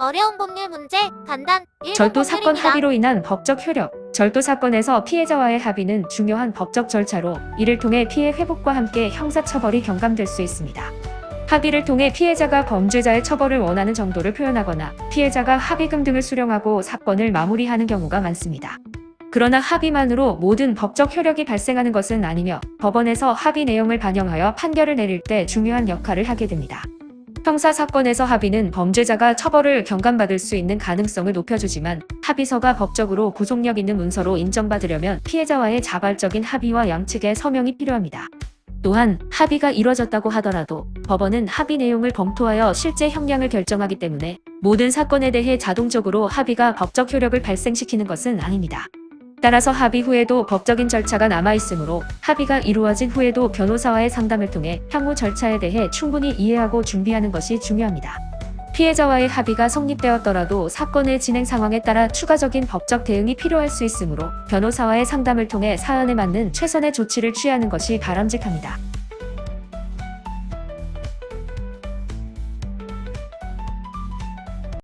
어려운 법률 문제 간단 1번 절도 사건 법률입니다. 합의로 인한 법적 효력. 절도 사건에서 피해자와의 합의는 중요한 법적 절차로 이를 통해 피해 회복과 함께 형사처벌이 경감될 수 있습니다. 합의를 통해 피해자가 범죄자의 처벌을 원하는 정도를 표현하거나 피해자가 합의금 등을 수령하고 사건을 마무리하는 경우가 많습니다. 그러나 합의만으로 모든 법적 효력이 발생하는 것은 아니며 법원에서 합의 내용을 반영하여 판결을 내릴 때 중요한 역할을 하게 됩니다. 형사 사건에서 합의는 범죄자가 처벌을 경감받을 수 있는 가능성을 높여주지만 합의서가 법적으로 구속력 있는 문서로 인정받으려면 피해자와의 자발적인 합의와 양측의 서명이 필요합니다. 또한 합의가 이뤄졌다고 하더라도 법원은 합의 내용을 검토하여 실제 형량을 결정하기 때문에 모든 사건에 대해 자동적으로 합의가 법적 효력을 발생시키는 것은 아닙니다. 따라서 합의 후에도 법적인 절차가 남아있으므로 합의가 이루어진 후에도 변호사와의 상담을 통해 향후 절차에 대해 충분히 이해하고 준비하는 것이 중요합니다. 피해자와의 합의가 성립되었더라도 사건의 진행 상황에 따라 추가적인 법적 대응이 필요할 수 있으므로 변호사와의 상담을 통해 사안에 맞는 최선의 조치를 취하는 것이 바람직합니다.